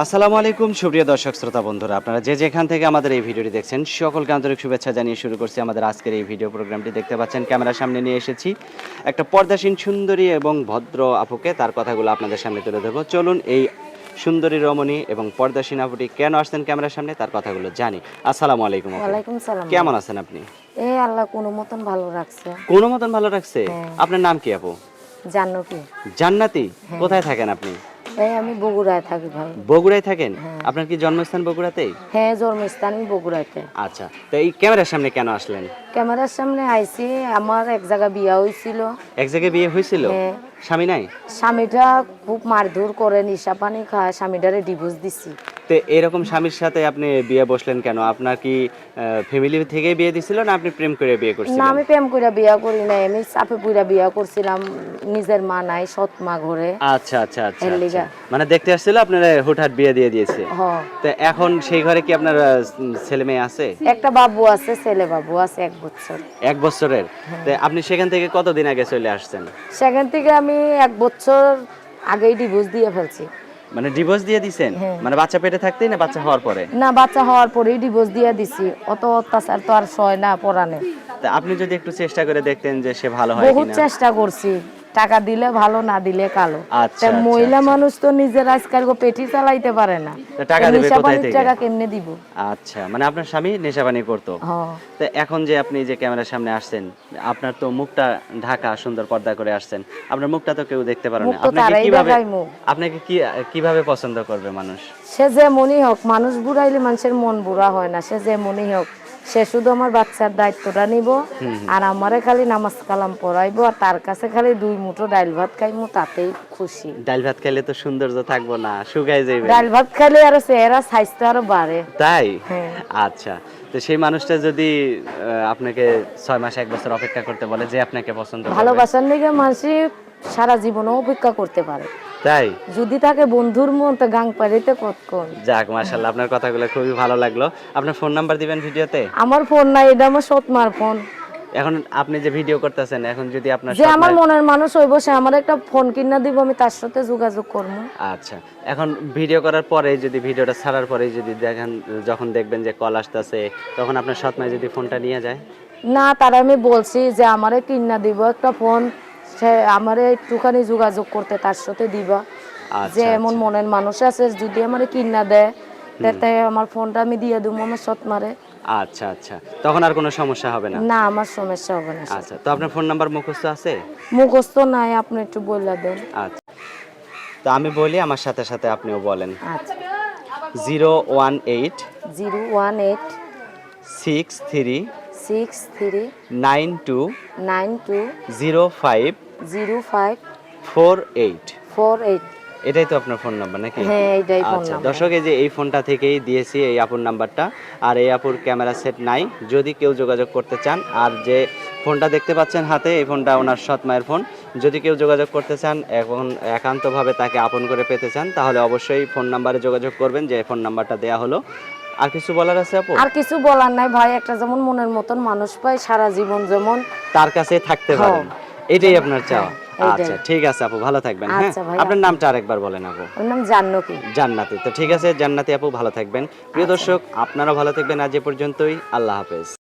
আসসালামু আলাইকুম সুপ্রিয় দর্শক শ্রোতা বন্ধুরা। আপনারা যে যেখান থেকে আমাদের এই ভিডিওটি দেখছেন সকলকে আন্তরিক শুভেচ্ছা জানিয়ে শুরু করছি আমাদের আজকের এই ভিডিও প্রোগ্রামটি। দেখতে পাচ্ছেন ক্যামেরার সামনে নিয়ে এসেছি একটা পর্দাসীন সুন্দরী এবং ভদ্র আপুকে। তার কথাগুলো আপনাদের সামনে তুলে ধরবো। চলুন এই সুন্দরী রমণী এবং পর্দাসীন আপুটি কেন আসছেন ক্যামেরার সামনে তার কথাগুলো জানি। আসসালামু আলাইকুম আপু। ওয়ালাইকুম সালাম। কেমন আছেন আপনি? এই আল্লাহ কোনো মতন ভালো রাখছে। কোনো মতন ভালো রাখছে? হ্যাঁ। আপনার নাম কি আপু? জানো কি জান্নাতি কোথায় থাকেন আপনি? এই আমি বগুড়ায় থাকি ভাই। বগুড়ায় থাকেন? আপনার কি জন্মস্থান বগুড়াতেই? হ্যাঁ জন্মস্থান বগুড়াতে। আচ্ছা তো এই ক্যামেরার সামনে কেন আসলেন? ক্যামেরার সামনে আইছি আমার এক জায়গায় বিয়া হয়েছিল এক জায়গায় বিয়ে হয়েছিল হ্যাঁ। স্বামী নাই? স্বামীটা খুব মারধর করে নিশা পানি খায় স্বামীটারে ডিভোর্স দিছি। তো এরকম স্বামীর সাথে আপনি বিয়ে বসলেন কেন? আপনার কি ফ্যামিলি থেকে বিয়ে দিছিল না আপনি প্রেম করে বিয়ে না আমি প্রেম করে বিয়া করি নাই। আমি চাপে পুরা বিয়া করছিলাম নিজের মা নাই সৎ মা ঘরে। আচ্ছা আচ্ছা আচ্ছা আচ্ছা। মানে দেখতে আসছিল আপনার হুটহাট বিয়ে দিয়ে দিয়েছে। তো এখন সেই ঘরে কি আপনার ছেলে মেয়ে আছে? একটা বাবু আছে ছেলে বাবু আছে এক বছর। এক বছরের। তো আপনি সেখান থেকে কতদিন আগে চলে আসছেন? সেখান থেকে আমি এক বছর আগেই ডিভোর্স দিয়ে ফেলছি। মানে ডিভোর্স দিয়ে দিছেন? হ্যাঁ। মানে বাচ্চা পেটে থাকতেই না বাচ্চা হওয়ার পরে? না বাচ্চা হওয়ার পরেই ডিভোর্স দিয়ে দিছি। অত অত্যাচার তো আর সয় না পরানে আপনি যদি একটু চেষ্টা করে দেখতেন যে সে ভালো হয় বহুত চেষ্টা করছি। টাকা দিলে ভালো না দিলে কালো। আচ্ছা, আচ্ছা, মহিলা আচ্ছা। মানুষ তো নিজের আজকাল পেটি চালাইতে পারে না। টাকা তো কোথায় থেকে? টাকা কেমনে দিব? আচ্ছা মানে আপনার স্বামী নেশাবানি করতো। তো এখন যে আপনি যে ক্যামেরার সামনে আসছেন আপনার তো মুখটা ঢাকা সুন্দর পর্দা করে আসছেন। আপনার মুখটা তো কেউ দেখতে পারে না। আপনাকে কীভাবে আপনাকে কি কীভাবে পছন্দ করবে মানুষ? সে যে মনি হোক মানুষ বুড়াইলে মানুষের মন বুড়া হয় না। সে যে মনি হোক সে শুধু আমার বাচ্চার দায়িত্বটা নিব আর আমারে খালি নামাজ কালাম পড়াইবো আর তার কাছে খালি দুই মুঠো ডাইল ভাত খাইমু তাতেই খুশি। ডাল ভাত খাইলে তো সৌন্দর্য থাকব না শুকাই যাবে ডাইল ভাত খাইলে আরও চেহারা স্বাস্থ্য আরও বাড়ে। তাই? হ্যাঁ। আচ্ছা তো সেই মানুষটা যদি আপনাকে ছয় মাস এক বছর অপেক্ষা করতে বলে যে আপনাকে পছন্দ ভালোবাসার লেগে মানুষই সারা জীবনও অপেক্ষা করতে পারে। তাই? যদি তাকে বন্ধুর মন তো গাং পাড়িতে কতক্ষণ যাক মাশাল্লাহ আপনার কথাগুলো খুবই ভালো লাগল। আপনার ফোন নাম্বার দিবেন ভিডিওতে? আমার ফোন নাই এটা আমার সৎমার ফোন এখন আপনি যে ভিডিও করতেছেন এখন যদি আপনার যে আমার মনের মানুষ হইব সে আমার একটা ফোন কিনা দিব আমি তার সাথে যোগাযোগ করব। আচ্ছা এখন ভিডিও করার পরে যদি ভিডিওটা ছাড়ার পরে যদি দেখেন যখন দেখবেন যে কল আসতেছে তখন আপনার সৎমায় যদি ফোনটা নিয়ে যায়? না তারা আমি বলছি যে আমারে কিনা দিব একটা ফোন সে আমারে একটুখানি যোগাযোগ করতে তার সাথে দিবা। আচ্ছা, যে এমন মনের মানুষ আছে যদি আমারে কিনা দেয় তাতে আমার ফোনটা আমি দিয়ে দেবো আমার সৎমারে আচ্ছা আচ্ছা। তখন আর কোনো সমস্যা হবে না? না আমার সমস্যা হবে না আচ্ছা তো আপনার ফোন নাম্বার মুখস্থ আছে? মুখস্থ নাই আপনি একটু বললে দেন। আচ্ছা। তো আমি বলি আমার সাথে সাথে আপনিও বলেন। আচ্ছা। Zero one eight zero one eight six three six three nine two nine two zero five zero five four eight four eight এটাই তো আপনার ফোন নাম্বার নাকি? হ্যাঁ এইটাই ফোন আচ্ছা নাম্বার দর্শক এই যে এই ফোনটা থেকেই দিয়েছি এই আপুর নাম্বারটা আর এই আপুর ক্যামেরা সেট নাই। যদি কেউ যোগাযোগ করতে চান আর যে ফোনটা দেখতে পাচ্ছেন হাতে এই ফোনটা ওনার সৎ মায়ের ফোন যদি কেউ যোগাযোগ করতে চান এখন একান্তভাবে তাকে আপন করে পেতে চান তাহলে অবশ্যই ফোন নাম্বারে যোগাযোগ করবেন যে ফোন নাম্বারটা দেয়া হলো। আর কিছু বলার আছে আপু? আর কিছু বলার নাই ভাই একটা যেমন মনের মতন মানুষ পাই সারা জীবন যেমন। তার কাছে থাকতে পারেন। এটাই আপনার চাওয়া। হ্যাঁ, আচ্ছা ঠিক আছে আপু ভালো থাকবেন হ্যাঁ? আচ্ছা আপনার নামটা আরেকবার বলেন আপু। ওর নাম জান্নকি জান্নাতি তো ঠিক আছে জান্নাতি আপু ভালো থাকবেন। প্রিয় দর্শক আপনারা ভালো থাকবেন আজ এ পর্যন্তই। আল্লাহ হাফেজ।